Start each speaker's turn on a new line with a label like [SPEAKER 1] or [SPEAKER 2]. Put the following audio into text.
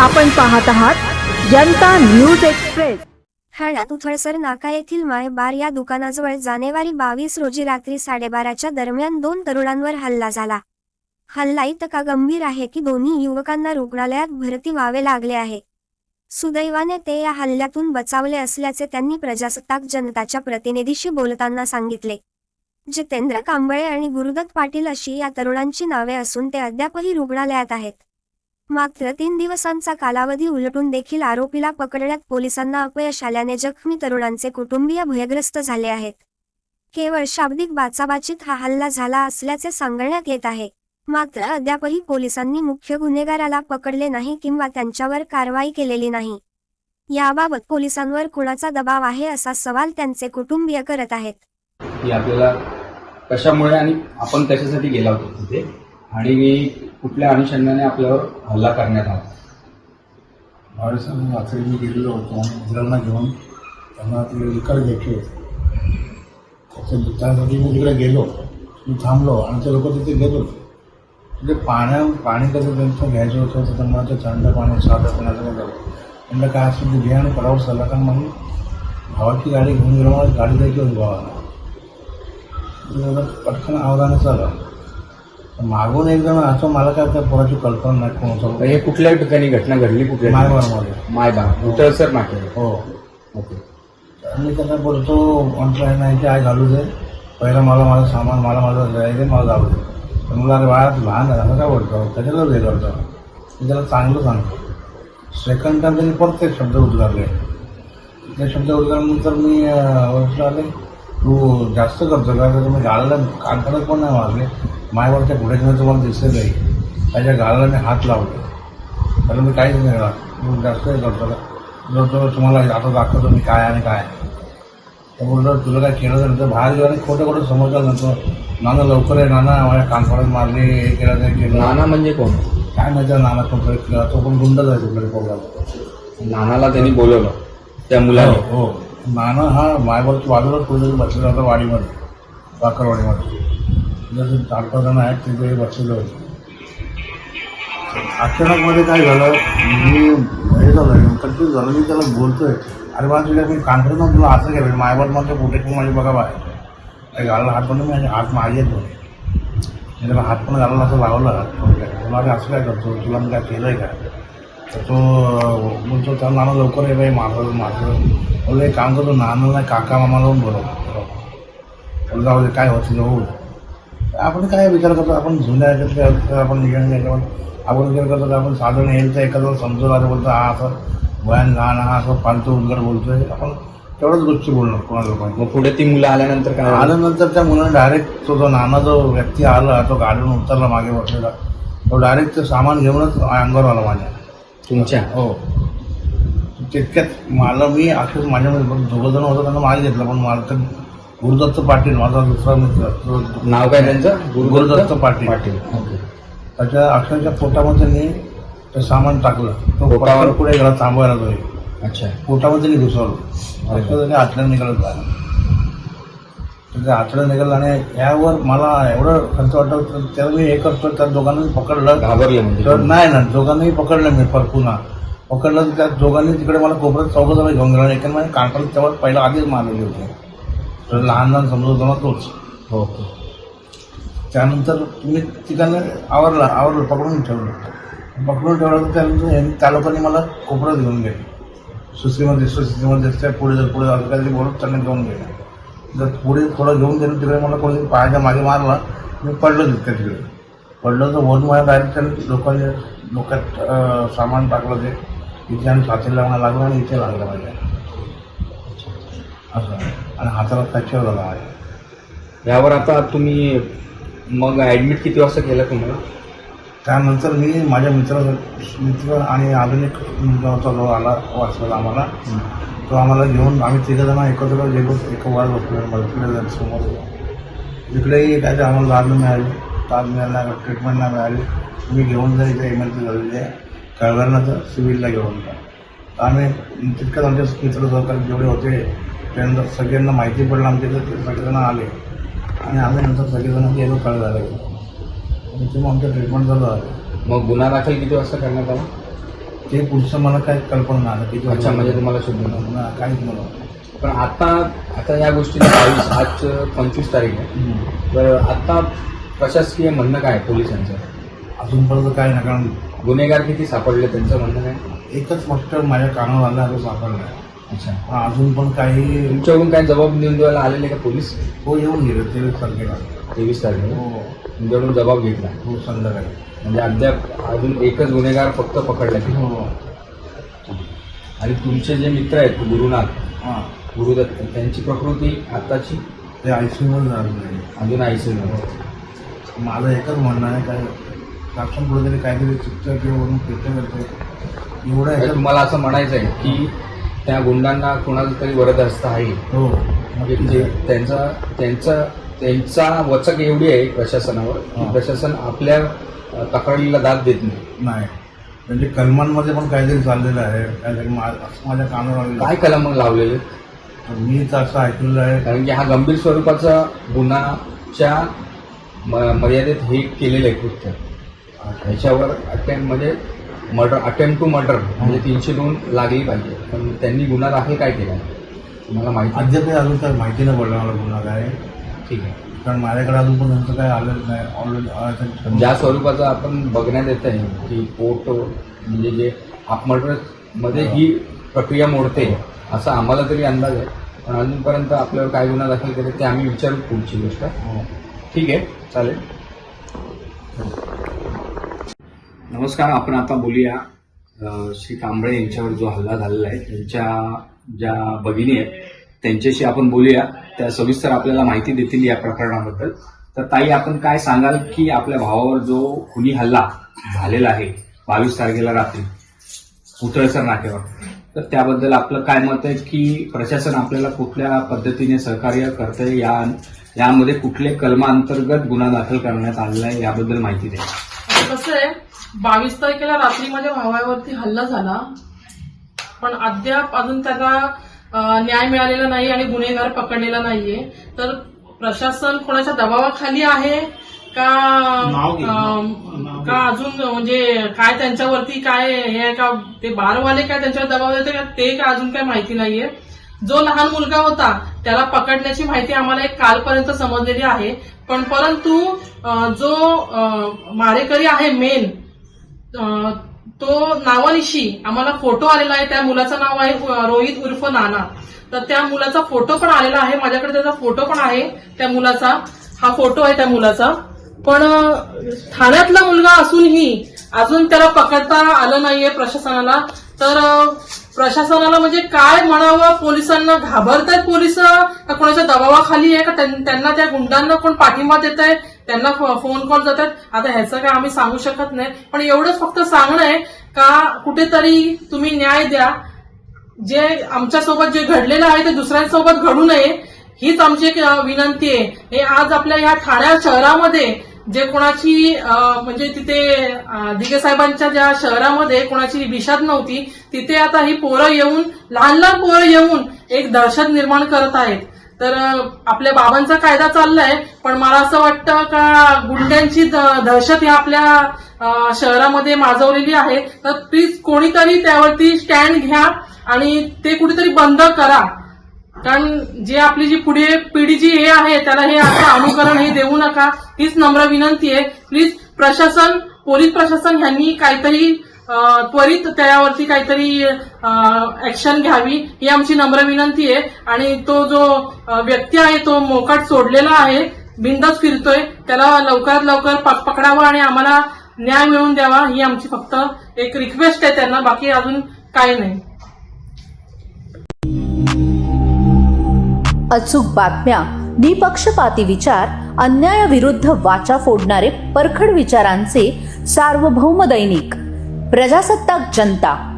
[SPEAKER 1] आपण पाहत आहात जनता न्यूज एक्सप्रेस.
[SPEAKER 2] ठाण्यात उथळसर नाका येथील माय बार या दुकानाजवळ जानेवारी बावीस रोजी रात्री साडेबाराच्या दरम्यान दोन तरुणांवर हल्ला झाला. हल्ला इतका गंभीर आहे की दोन्ही युवकांना रुग्णालयात भरती व्हावे लागले आहे. सुदैवाने ते या हल्ल्यातून बचावले असल्याचे त्यांनी प्रजासत्ताक जनताच्या प्रतिनिधीशी बोलताना सांगितले. जितेंद्र कांबळे आणि गुरुदत्त पाटील अशी या तरुणांची नावे असून ते अद्यापही रुग्णालयात आहेत. मात्र तीन दिवसांचा कालावधी उलटून देखील आरोपीला पकडण्यात पोलिसांना अपयश आल्याने जखमी तरुणांचे कुटुंबीय भयग्रस्त झाले आहेत. केवळ शाब्दिक बाचाबाचीत हा हल्ला झाला असल्याचे सांगण्यात येत आहे. मात्र अद्यापही पोलिसांनी मुख्य गुन्हेगाराला पकडले नाही किंवा त्यांच्यावर कारवाई केलेली नाही. याबाबत पोलिसांवर कुणाचा दबाव आहे असा सवाल त्यांचे कुटुंबीय करत आहेत.
[SPEAKER 3] आपल्याला कशामुळे आणि आपण कशासाठी गेला होतो तिथे? आणि कुठल्या अनुषंगाने आपल्यावर हल्ला करण्यात आला.
[SPEAKER 4] बाळासाहेब रात्री मी गेलेलो होतो आणि मुलांना घेऊन. त्यांना ते विकार घ्यायचे होते. त्याच्या त्यासाठी मी तिकडे गेलो. मी थांबलो आणि ते लोक तिथे गेलो म्हणजे पाण्या पाणी कसं त्यांचं घ्यायचं होतं तर त्यांना ते थंड पाणी साधं पाण्याचं काय झालं काय असेल ते घे आणि पडावर चालला कारण मग भावाची गाडी घेऊन गेलो मला गाडी द्यायची होती भावाला पटकन आवाजाने चाललं मागून एकदम असं मला काय त्या पोराची कल्पना नाही कोण
[SPEAKER 3] हे कुठल्या ठिकाणी घटना घडली कुठल्या ठिकाणी?
[SPEAKER 4] मायवारमध्ये
[SPEAKER 3] मायबाग उतर सर नाके
[SPEAKER 4] हो.
[SPEAKER 3] ओके.
[SPEAKER 4] मी त्यांना बोलतो म्हटलं नाही की आय घालू दे. पहिलं मला माझं सामान मला माझं जायचं मला जाऊ दे. तर मला अरे बाळा तू लहान असं काय बोलतो. त्याच्याला हे करतो मी त्याला चांगलं सांगतो. सेकंड टाइम त्यांनी परत ते शब्द उद्गारले ते शब्द उद्गारल्यानंतर मी म्हटलं अरे तू जास्त करतो का तर मी गाळाला कानकडे पण नाही मारले. मायवरच्या घेऊन तुम्हाला दिसत नाही. त्याच्या गाळाला मी हात लावले. त्याला मी काहीच नाही केला मी जास्त हे करतो का तो तुम्हाला आता दाखवतो मी काय आणि काय. तर बोललो तुला काय केलं तर बाहेर गेलं आणि खोटं खोटं समजलं नव्हतं नाना लवकर आहे नाना. माझ्या कानफडत मारले हे केलं ते केलं.
[SPEAKER 3] नाना म्हणजे कोण?
[SPEAKER 4] काय माहिती नाना केला. तो पण तिकडे पोगाला
[SPEAKER 3] नानाला त्यांनी बोलवलं. त्या मुलाने.
[SPEAKER 4] हो हो. नाना हा मायवरची बाजूलाच कुठेतरी बसलेला होता वाडीमध्ये वाकरवाडीमध्ये. जसं चार पाच जण आहेत तिथे बसलेले होते. अचानकमध्ये काय झालं मी हे झालं कन्फ्यूज झालं. मी त्याला बोलतोय अरे मला तुझ्या मी कॉन्फरन्स तुला असं केलं मायवर मध्ये कुठे पण माझी बघा बाहेर. घालला हात पण मी हात माझे येतो मी त्याला हात पण घालायला असं लावलं हात तुला असं काय करतो? तुला मी काय केलं काय का? तो बोलतो त्या नाना लवकर ये बाई माझं माझं बोललं एक काम करतो नाना नाही काका मामाला पण बोलव. बोललं जाऊ दे काय होतं दे. आपण काय विचार करतो आपण जुन्या ह्याच्यातले आहोत, आपण गेल्यावर आपण विचार करतो की आपण साधारण येईल तर एखादं समजून आलं बोलतो हा असं भयान घाण हा असं फालतू उलगड बोलतोय. आपण तेवढ्याच गोष्टी बोलणार कोणाला पण.
[SPEAKER 3] मग पुढे ती मुलं आल्यानंतर काय?
[SPEAKER 4] आल्यानंतर त्या मुलाने डायरेक्ट तो जो नाना जो व्यक्ती आला तो गाडीवरून उतरला मागे बसलेला तो डायरेक्ट ते सामान घेऊनच अंगावर आला माझ्या.
[SPEAKER 3] तुमच्या
[SPEAKER 4] हो. तितक्यात मला मी अक्षर माझ्यामध्ये दोघं जण होतं त्यांना मागे घेतलं पण मला तर गुरुदत्त पाटील माझा दुसरा मित्र तो
[SPEAKER 3] नाव काय त्यांचं?
[SPEAKER 4] गुरुदत्त पाटील.
[SPEAKER 3] पाटील.
[SPEAKER 4] त्याच्या अक्षरच्या पोटामध्ये त्यांनी ते सामान टाकलं. तो
[SPEAKER 3] पोटावर?
[SPEAKER 4] पुढे गेला थांबवायला तो
[SPEAKER 3] अच्छा.
[SPEAKER 4] पोटामध्ये घुसवलं. अक्षर आतड्यानं निघालं बाहेर. त्याच्या आतड्यानं निघालं आणि यावर मला एवढं खर्च वाटतं तर त्याला मी हे करतो त्या दोघांनी पकडलं.
[SPEAKER 3] घाबरले म्हणजे
[SPEAKER 4] तर नाही ना दोघांनाही पकडलं मी पर पुन्हा. पकडलं तर त्या दोघांनी तिकडे मला कोपऱ्यात चौघ जण घेऊन गेला. एका माझ्या कानपाला तेव्हा पहिला आधीच मारलेले होते. तर लहान लहान समजत होता तोच.
[SPEAKER 3] ओके
[SPEAKER 4] त्यानंतर तुम्ही तिकडनं आवरला आवरलं पकडून ठेवलं. पकडून ठेवलं तर त्यानंतर यांनी- त्या लोकांनी मला कोपऱ्यात घेऊन गेले. सुस्तीमध्ये सुस्तीमध्ये पुढे जर पुढे काहीतरी बोलत त्यांना घेऊन गेले. जर पुढे थोडं घेऊन गेलं तिकडे मला कोणी पायाच्या मागे मारला मी पडलो तिथे तिकडे. पडलं तर वन मला डायरेक्ट लोकांनी डोक्यात सामान टाकलं ते इथे आणि छातीला मला लागलं आणि इथे लागलं माझ्या. असं. आणि हाताला फ्रॅक्चर झाला माझ्या
[SPEAKER 3] यावर आता तुम्ही मग ऍडमिट किती वाजता केलं तुम्हाला?
[SPEAKER 4] त्यानंतर मी माझ्या मित्राचा मित्र आणि अजून एक मुलगा होता जो आला वाचलेला आम्हाला. तो आम्हाला घेऊन आम्ही तिघं जण एकत्र गेलो एका वार बसलो तिकडे समोर. तिकडेही काय ते आम्हाला लाभ नाही मिळाली. दाद मिळाला ट्रीटमेंट नाही मिळाली. मी घेऊन जा इथे इमर्जन्सी झालेली आहे. कळवरनाचं सिव्हिलला घेऊन जा. तर आम्ही तितकंच आमचे मित्र सहकारी जेवढे होते त्यानंतर सगळ्यांना माहिती पडलं आमच्या इथं ते सगळेजण आले. आणि आम्ही नंतर सगळेजण गेलो कळव्याला गेलो आणि ते मग आमचं ट्रीटमेंट झालं.
[SPEAKER 3] मग गुन्हा दाखल किती वाजता करण्यात आला?
[SPEAKER 4] ते पुढचं मला काही कल्पना नाही किती
[SPEAKER 3] अच्छा म्हणजे तुम्हाला शोधून.
[SPEAKER 4] ना, काहीच मला
[SPEAKER 3] पण आता आता या गोष्टीला बावीस आज पंचवीस तारीख आहे. तर आता प्रशासकीय म्हणणं काय आहे पोलिसांचं?
[SPEAKER 4] अजूनपर्यंत काय नाही कारण
[SPEAKER 3] गुन्हेगार किती सापडले त्यांचं म्हणणं काय?
[SPEAKER 4] एकच फक्त माझ्या कानावर आलं आता सापडलं.
[SPEAKER 3] अच्छा.
[SPEAKER 4] अजून पण काही
[SPEAKER 3] तुमच्याकडून काय जबाब देऊन द्यायला आलेले का पोलीस?
[SPEAKER 4] हो येऊन गेले तेवीस तारखेला.
[SPEAKER 3] तेवीस तारखेला?
[SPEAKER 4] हो.
[SPEAKER 3] तुमच्याकडून जबाब घेतला?
[SPEAKER 4] हो संध्याकाळी.
[SPEAKER 3] म्हणजे अद्याप अजून एकच गुन्हेगार फक्त पकडला गेला
[SPEAKER 4] हो.
[SPEAKER 3] आणि तुमचे जे मित्र आहेत गुरुनाथ
[SPEAKER 4] हां.
[SPEAKER 3] गुरुदत्त त्यांची प्रकृती आताची
[SPEAKER 4] ते आय सी झालं नाही
[SPEAKER 3] अजून आयसी
[SPEAKER 4] माझं एकच म्हणणं आहे काय शासन कुठेतरी काहीतरी चुकतं किंवा वरून कृत्य करते एवढं याच्यात
[SPEAKER 3] तुम्हाला असं म्हणायचं आहे की त्या गुंडांना कोणाचं तरी वरदहस्त आहे.
[SPEAKER 4] हो.
[SPEAKER 3] म्हणजे त्यांचा त्यांचा त्यांचा वचक एवढी आहे प्रशासनावर की. प्रशासन आपल्या तक्रारीला दाद देत नाही.
[SPEAKER 4] म्हणजे कलमांमध्ये पण काहीतरी चाललेलं आहे. काहीतरी माझ्या कानावर आलेलं
[SPEAKER 3] काय कलम लावलेले?
[SPEAKER 4] आहे. मी तर असं ऐकलेलं आहे.
[SPEAKER 3] कारण की हा गंभीर स्वरूपाचा गुन्हाच्या मर्यादेत हे केलेलं आहे कृत्य. ह्याच्यावर अटेम्प म्हणजे मर्डर अटेम्प्ट टू मर्डर म्हणजे तीनशे दोन लागली पाहिजे. त्यांनी गुन्हा दाखल काय केला? तुम्हाला माहिती?
[SPEAKER 4] अद्याप अजून काही माहिती नाही पडलं मला पुन्हा काय
[SPEAKER 3] ठीक आहे.
[SPEAKER 4] कारण माझ्याकडे अजून पण त्यांचं काय आलेलं नाही. ऑलरेडी
[SPEAKER 3] ज्या स्वरूपाचं आपण बघण्यात येत आहे की पोट म्हणजे जे हाफमर्डरमध्ये ही प्रक्रिया मोडते असा आम्हाला तरी अंदाज आहे. पण अजूनपर्यंत आपल्यावर काय गुन्हा दाखल केले ते आम्ही विचारू पुढची गोष्ट.
[SPEAKER 4] हो.
[SPEAKER 3] ठीक आहे चालेल. नमस्कार आपण आता बोलूया श्री कांबळे यांच्यावर जो हल्ला झालेला आहे त्यांच्या ज्या भगिनी आहेत त्यांच्याशी आपण बोलूया. त्या सविस्तर आपल्याला माहिती देतील या प्रकरणाबद्दल. तर ताई आपण काय सांगाल की आपल्या भावावर जो खुनी हल्ला झालेला आहे बावीस तारखेला रात्री उतळसर नाक्यावर तर त्याबद्दल आपलं काय मत आहे की प्रशासन आपल्याला कुठल्या पद्धतीने सहकार्य करतंय? या यामध्ये कुठले कलमांतर्गत गुन्हा दाखल करण्यात आलेला आहे याबद्दल माहिती द्या.
[SPEAKER 5] कसं आहे बावीस तारखेला रात्री माझ्या भावावरती हल्ला झाला. पण अद्याप अजून त्याला न्याय मिळालेला नाही आणि गुन्हेगार पकडलेला नाहीये. तर प्रशासन कोणाच्या दबावाखाली आहे? का का अजून म्हणजे काय त्यांच्यावरती काय हे का? ते बारवाले काय त्यांच्यावर दबाव देते का? ते काय अजून काय माहिती नाहीये. जो लहान मुलगा होता त्याला पकडण्याची माहिती आम्हाला एक कालपर्यंत समजलेली आहे. पण परंतु जो मारेकरी आहे मेन तो नावानिशी आम्हाला फोटो आलेला आहे. त्या मुलाचं नाव आहे रोहित उर्फ नाना. तर त्या मुलाचा फोटो पण आलेला आहे. माझ्याकडे त्याचा फोटो पण आहे त्या मुलाचा. हा फोटो आहे त्या मुलाचा. पण ठाण्यातला मुलगा असूनही अजून त्याला पकडता आलं नाहीये प्रशासनाला. तर प्रशासनाला म्हणजे काय म्हणावं? पोलिसांना घाबरतायत पोलीस? कोणाच्या दबावाखाली आहे? का त्यांना त्या गुंडांना कोण पाठिंबा देत आहे त्यांना फोन कॉल जातात. आता ह्याचं काय आम्ही सांगू शकत नाही. पण एवढंच फक्त सांगणं आहे का कुठेतरी तुम्ही न्याय द्या. जे आमच्यासोबत जे घडलेलं आहे ते दुसऱ्यांसोबत घडू नये. हीच आमची एक विनंती आहे. हे आज आपल्या या ठाण्या शहरामध्ये जे कोणाची म्हणजे तिथे अं, साहेबांच्या ज्या शहरामध्ये कोणाची विषाद नव्हती तिथे आता ही पोरं येऊन लहान लहान पोरं येऊन एक दहशत निर्माण करत आहेत. तर आपल्या बाबांचा कायदा चाललाय पण मला असं वाटतं का गुंड्यांची दहशत ह्या आपल्या शहरामध्ये माजवलेली आहे. तर प्लीज कोणीतरी त्यावरती स्टँड घ्या आणि ते कुठेतरी बंद करा. कारण जे आपली जी पुढे पिढी जी हे आहे त्याला हे आता अनुकरण हे देऊ नका. हीच नम्र विनंती आहे. प्लीज प्रशासन पोलीस प्रशासन ह्यांनी काहीतरी त्वरित त्यावरती काहीतरी ऍक्शन घ्यावी ही आमची नम्र विनंती आहे. आणि तो जो व्यक्ती आहे तो मोकाट सोडलेला आहे बिंदच फिरतोय त्याला लवकरात लवकर पकडावा पकडावं आणि आम्हाला न्याय मिळवून द्यावा ही आमची फक्त एक रिक्वेस्ट आहे त्यांना बाकी अजून काही नाही.
[SPEAKER 1] अचूक बातम्या निपक्षपाती विचार अन्यायाविरुद्ध वाचा फोडणारे परखड विचारांचे सार्वभौम दैनिक. प्रजासत्ताक जनता.